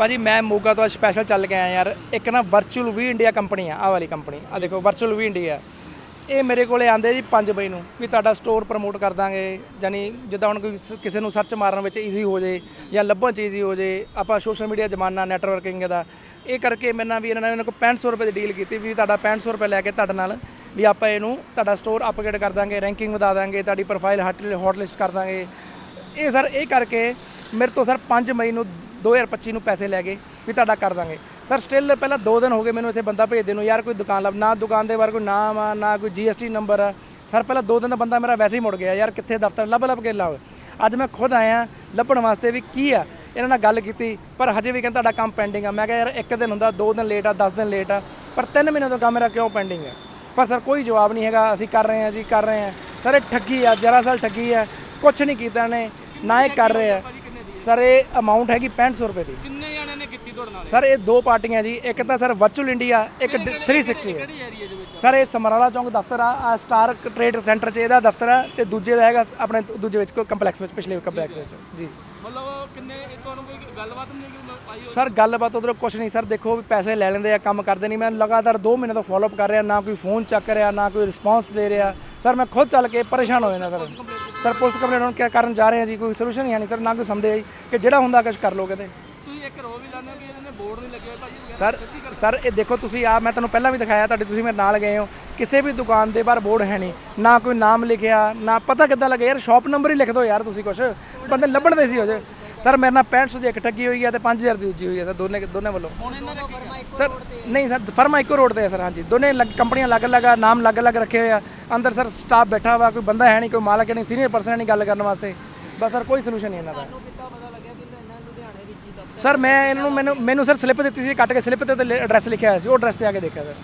ਭਾਜੀ, ਮੈਂ ਮੋਗਾ ਤੋਂ ਸਪੈਸ਼ਲ ਚੱਲ ਕੇ ਆਇਆ ਯਾਰ। ਇੱਕ ਨਾ ਵਰਚੁਅਲ ਵੀ ਇੰਡੀਆ ਕੰਪਨੀ ਆ ਆ ਵਾਲੀ ਕੰਪਨੀ ਆ ਦੇਖੋ ਵਰਚੁਅਲ ਵੀ ਇੰਡੀਆ ਇਹ ਮੇਰੇ ਕੋਲੇ ਆਂਦੇ ਜੀ 5 ਵਜੇ ਨੂੰ ਵੀ ਤੁਹਾਡਾ ਸਟੋਰ ਪ੍ਰਮੋਟ ਕਰ ਦਾਂਗੇ। ਯਾਨੀ ਜਿੱਦਾਂ ਹੁਣ ਕੋਈ ਕਿਸੇ ਨੂੰ ਸਰਚ ਮਾਰਨ ਵਿੱਚ ਈਜ਼ੀ ਹੋ ਜੇ ਜਾਂ ਲੱਭਣ 'ਚ ਈਜ਼ੀ ਹੋ ਜੇ, ਆਪਾਂ ਸੋਸ਼ਲ ਮੀਡੀਆ ਜ਼ਮਾਨਾ ਨੈਟਵਰਕਿੰਗ ਦਾ। ਇਹ ਕਰਕੇ ਮੇਰੇ ਨਾਲ ਵੀ ਇਹਨਾਂ ਨੇ ਇਹਨਾਂ ਕੋਲ 6500 ਰੁਪਏ ਦੀ ਡੀਲ ਕੀਤੀ ਵੀ ਤੁਹਾਡਾ 6500 ਰੁਪਏ ਲੈ ਕੇ ਤੁਹਾਡੇ ਨਾਲ ਵੀ ਆਪਾਂ ਇਹਨੂੰ ਤੁਹਾਡਾ ਸਟੋਰ ਅਪਗ੍ਰੇਡ ਕਰ ਦਾਂਗੇ ਰੈਂਕਿੰਗ ਵਧਾ ਦਾਂਗੇ, ਤੁਹਾਡੀ ਪ੍ਰੋਫਾਈਲ ਹੌਟ ਲਿਸਟ ਕਰ ਦਾਂਗੇ। ਇਹ ਸਰ ਇਹ ਕਰਕੇ ਮੇਰੇ ਤੋਂ ਸਰ 5 ਮਈ ਨੂੰ 2025 ਨੂੰ ਪੈਸੇ ਲੈ ਗਏ ਵੀ ਤੁਹਾਡਾ ਕਰ ਦਾਂਗੇ। ਸਰ ਸਟਿਲ ਪਹਿਲਾਂ 2 ਦਿਨ ਹੋ ਗਏ ਮੈਨੂੰ ਇੱਥੇ ਬੰਦਾ ਭੇਜਦੇ ਨੂੰ। ਯਾਰ, ਕੋਈ ਦੁਕਾਨ ਲੱਭ ਨਾ ਦੁਕਾਨ ਦੇ ਬਾਰੇ ਕੋਈ ਨਾਮ ਆ, ਨਾ ਕੋਈ ਜੀਐਸਟੀ ਨੰਬਰ ਆ। ਸਰ, ਪਹਿਲਾਂ 2 ਦਿਨ ਦਾ ਬੰਦਾ ਮੇਰਾ ਵੈਸੇ ਹੀ ਮੁੜ ਗਿਆ। ਯਾਰ, ਕਿੱਥੇ ਦਫ਼ਤਰ? ਲੱਭ ਲੱਭ ਕੇ ਲਾਓ। ਅੱਜ ਮੈਂ ਖੁਦ ਆਇਆ, ਲੱਭਣ ਵਾਸਤੇ ਵੀ ਕੀ ਆ? ਇਹਨਾਂ ਨਾਲ ਗੱਲ ਕੀਤੀ, ਪਰ ਹਜੇ ਵੀ ਕਹਿੰਦਾ ਤੁਹਾਡਾ ਕੰਮ ਪੈਂਡਿੰਗ ਆ। ਮੈਂ ਕਿਹਾ, ਯਾਰ, ਇੱਕ ਦਿਨ ਹੁੰਦਾ 2 ਦਿਨ ਲੇਟ ਆ 10 ਦਿਨ ਲੇਟ ਆ, ਪਰ 3 ਮਹੀਨੇ ਤੋਂ ਕੰਮ ਮੇਰਾ ਕਿਉਂ ਪੈਂਡਿੰਗ ਆ? ਪਰ ਸਰ, ਕੋਈ ਜਵਾਬ ਨਹੀਂ ਹੈਗਾ। ਅਸੀਂ ਕਰ ਰਹੇ ਹਾਂ ਜੀ, ਕਰ ਰਹੇ ਹਾਂ। ਸਰ, ਇਹ ਠੱਗੀ ਆ, ਜਰਾ ਸਾਲ ਠੱਗੀ ਆ। ਕੁਝ ਨਹੀਂ ਕੀਤਾ ਨੇ ਨਾ ਇਹ ਕਰ ਰਹੇ। ਆ ਸਰ ਇਹ ਅਮਾਉਂਟ ਹੈਗੀ 6500 ਰੁਪਏ ਦੀ। ਕਿੰਨੇ ਜਣੇ ਨੇ ਕੀਤੀ ਤੁਹਾਡੇ ਨਾਲ ਸਰ ਇਹ ਦੋ ਪਾਰਟੀਆਂ ਜੀ ਇੱਕ ਤਾਂ ਸਰ ਵਰਚੁਅਲ ਇੰਡੀਆ ਇੱਕ 360 ਹੈ। ਕਿਹੜੀ ਏਰੀਆ ਦੇ ਵਿੱਚ? ਸਰ ਇਹ ਸਮਰਾਲਾ ਚੌਂਕ ਦਫ਼ਤਰ ਆ ਸਟਾਰ ਟ੍ਰੇਡ ਸੈਂਟਰ 'ਚ ਇਹਦਾ ਦਫ਼ਤਰ ਆ ਤੇ ਦੂਜੇ ਦਾ ਹੈਗਾ ਆਪਣੇ ਦੂਜੇ ਵਿੱਚ ਕੋਈ ਕੰਪਲੈਕਸ ਵਿੱਚ ਪਿਛਲੇ ਕੰਪਲੈਕਸ ਵਿੱਚ ਜੀ। ਮਤਲਬ ਕਿੰਨੇ ਇਹ ਤੁਹਾਨੂੰ ਕੋਈ ਗੱਲਬਾਤ ਨਹੀਂ ਕਿ ਆਈ ਸਰ ਗੱਲਬਾਤ ਉਧਰੋਂ ਕੁਝ ਨਹੀਂ। ਸਰ ਦੇਖੋ ਵੀ ਪੈਸੇ ਲੈ ਲੈਂਦੇ ਆ ਕੰਮ ਕਰਦੇ ਨਹੀਂ। ਮੈਂ ਲਗਾਤਾਰ 2 ਮਹੀਨੇ ਤੋਂ ਫਾਲੋਅਪ ਕਰ ਰਿਹਾ ਨਾ ਕੋਈ ਫੋਨ ਚੱਕ ਰਿਹਾ ਨਾ ਕੋਈ ਰਿਸਪਾਂਸ ਦੇ ਰਿਹਾ। ਸਰ ਮੈਂ ਖੁਦ ਚੱਲ ਕੇ ਪਰੇਸ਼ਾਨ ਹੋ ਜਾਂਦਾ ਸਰ। ਸਰ ਪੁਲਿਸ ਕੰਪਲੇਂਟ ਹੁਣ ਕਿਆ ਕਰਨ ਜਾ ਰਹੇ ਆ ਜੀ? ਕੋਈ ਸੋਲੂਸ਼ਨ ਹੀ ਹੈ ਨਹੀਂ ਸਰ ਨਾ ਕੋਈ ਸਮਝੇ ਜੀ ਕਿ ਜਿਹੜਾ ਹੁੰਦਾ ਕੁਝ ਕਰ ਲੋ ਕਹਿੰਦੇ ਤੁਸੀਂ ਇੱਕ ਰੋ ਵੀ ਲਾਉਂਦੇ ਹੋ ਕਿ ਇਹਨਾਂ ਨੇ ਬੋਰਡ ਨਹੀਂ ਲੱਗੇ ਹੋਏ ਭਾਜੀ ਸਰ ਸਰ ਇਹ ਦੇਖੋ ਤੁਸੀਂ ਆ ਮੈਂ ਤੁਹਾਨੂੰ ਪਹਿਲਾਂ ਵੀ ਦਿਖਾਇਆ ਤੁਹਾਡੇ ਤੁਸੀਂ ਮੇਰੇ ਨਾਲ ਗਏ ਹੋ। ਕਿਸੇ ਵੀ ਦੁਕਾਨ ਦੇ ਬਾਹਰ ਬੋਰਡ ਹੈ ਨਹੀਂ। ਨਾ ਕੋਈ ਨਾਮ ਲਿਖਿਆ ਨਾ ਪਤਾ ਕਿੱਦਾਂ ਲੱਗੇ। ਯਾਰ ਸ਼ਾਪ ਨੰਬਰ ਹੀ ਲਿਖ ਦਿਓ ਯਾਰ ਤੁਸੀਂ ਕੁਛ। ਬੰਦੇ ਲੱਭਣ ਦੇ ਸੀ ਹੋ ਜੇ ਸਰ ਮੇਰੇ ਨਾਲ 6500 ਦੀ ਇੱਕ ਠੱਗੀ ਹੋਈ ਹੈ ਤੇ 5000 ਦੀ ਦੂਜੀ ਹੋਈ ਹੈ ਸਰ ਦੋਨੇ ਦੋਨੇ ਵੱਲੋਂ। ਸਰ ਨਹੀਂ ਸਰ ਫਰਮਾ ਇੱਕੋ ਰੋਡ ਤੇ ਹੈ ਸਰ ਹਾਂਜੀ। ਦੋਨੇ ਕੰਪਨੀਆਂ ਅਲੱਗ ਅਲੱਗ ਆ ਨਾਮ ਅਲੱਗ ਅਲੱਗ ਰੱਖੇ ਹੋਏ ਆ। ਅੰਦਰ ਸਰ ਸਟਾਫ ਬੈਠਾ ਵਾ ਕੋਈ ਬੰਦਾ ਹੈ ਨਹੀਂ ਕੋਈ ਮਾਲਕ ਹੈ ਨਹੀਂ ਸੀਨੀਅਰ ਪਰਸਨ ਨਹੀਂ ਗੱਲ ਕਰਨ ਵਾਸਤੇ। ਬਸ ਸਰ ਕੋਈ ਸੋਲੂਸ਼ਨ ਨਹੀਂ ਇਹਨਾਂ ਦਾ। ਸਰ ਮੈਂ ਇਹਨਾਂ ਮੈਨੂੰ ਮੈਨੂੰ ਸਰ ਸਲਿੱਪ ਦਿੱਤੀ ਸੀ ਕੱਟ ਕੇ ਸਲਿੱਪ ਤੇ ਐਡਰੈਸ ਲਿਖਿਆ ਹੋਇਆ ਸੀ ਉਹ ਐਡਰੈਸ ਤੇ ਆ ਕੇ ਦੇਖਿਆ ਸਰ।